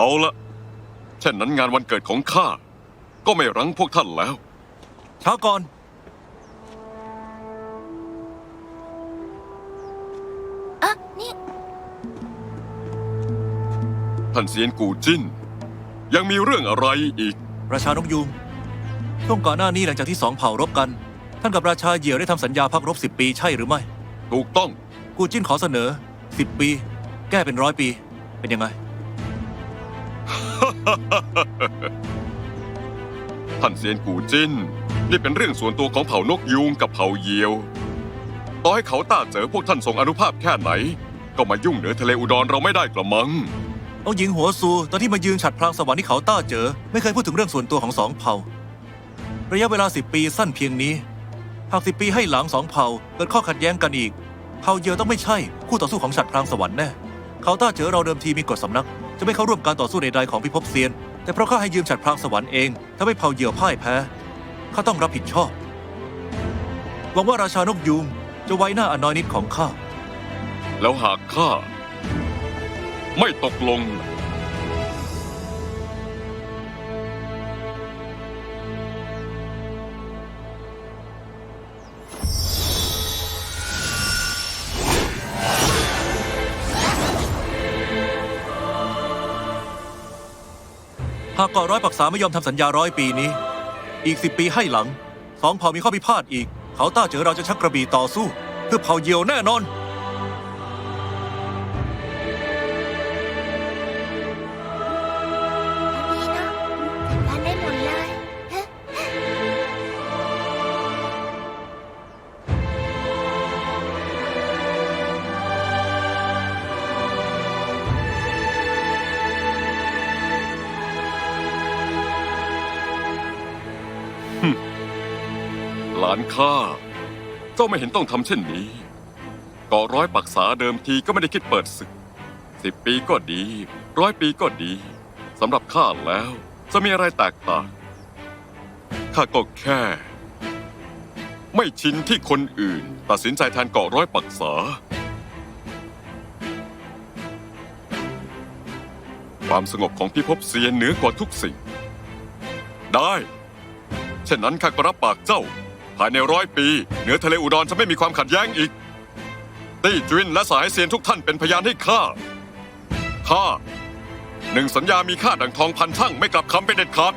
เอาละเช่นนั้นงานวันเกิดของข้าก็ไม่รั้งพวกท่านแล้ว ช้าก่อน อะนี่ ท่านเซียนกูจิ้น ยังมีเรื่องอะไรอีก ราชานกยูงช่วงก่อนหน้านี้หลังจากที่สองเผ่ารบกัน ท่านกับราชาเหยี่ยวได้ทำสัญญาพักรบสิบปีใช่หรือไม่ ถูกต้อง กูจิ้นขอเสนอสิบปี แก้เป็นร้อยปี เป็นยังไง ท่านเซียนกูจิ้น นี่เป็นเรื่องส่วนตัวของเผ่านกยูงกับเผ่าเหยียว ต่อให้เขาต้าเจอพวกท่านทรงอนุภาพแค่ไหน ก็มายุ่งเหนือทะเลอุดรเราไม่ได้กระมังองหญิงหัวซูตอนที่มายืนฉัดพลางสวรรค์ที่เขาต้าเจอ ไม่เคยพูดถึงเรื่องส่วนตัวของสองเผ่า ระยะเวลาสิบปีสั้นเพียงนี้ หากสิบปีให้หลังสองเผ่าเกิดข้อขัดแย้งกันอีก เผ่าเหยียวต้องไม่ใช่ คู่ต่อสู้ของฉัดพลางสวรรค์แน่ เขาต้าเจอเราเดิมทีมีกฎสำนัก จะไม่เข้าร่วมการต่อสู้ใดๆของพิภพเซียน แต่เพราะข้าให้ยืมฉัดพรางสวรรค์เองทำให้เผ่าเหยี่ยวพ่ายแพ้ข้าต้องรับผิดชอบหวังว่าราชานกยูงจะไว้หน้าอนน้อยนิดของข้า แล้วหากข้า ไม่ตกลง หากเกาะร้อยปักษาไม่ยอมทำสัญญาร้อยปีนี้ อีกสิบปีให้หลัง สองเผ่ามีข้อพิพาทอีก เขาต้าเจอเราจะชักกระบี่ต่อสู้ เพื่อเผ่าเยี่ยวแน่นอนานข้าเจ้าไม่เห็นต้องทำเช่นนี้เกาะร้อยปักษาเดิมทีก็ไม่ได้คิดเปิดศึกสิบปีก็ดีร้อยปีก็ดีสำหรับข้าแล้วจะมีอะไรแตกต่างข้าก็แค่ ไม่ชินที่คนอื่น ตัดสินใจแทนเกาะร้อยปักษาความสงบของพิภพเซียนเหนือกว่าทุกสิ่ง ได้ เช่นนั้นข้าก็รับปากเจ้า ภายในร้อยปี เหนือทะเลอุดรจะไม่มีความขัดแย้งอีก ตี้จุนและสายเซียนทุกท่านเป็นพยานให้ข้า ข้าหนึ่งสัญญามีค่าดังทองพันช่างไม่กลับคำเป็นเด็ดขาด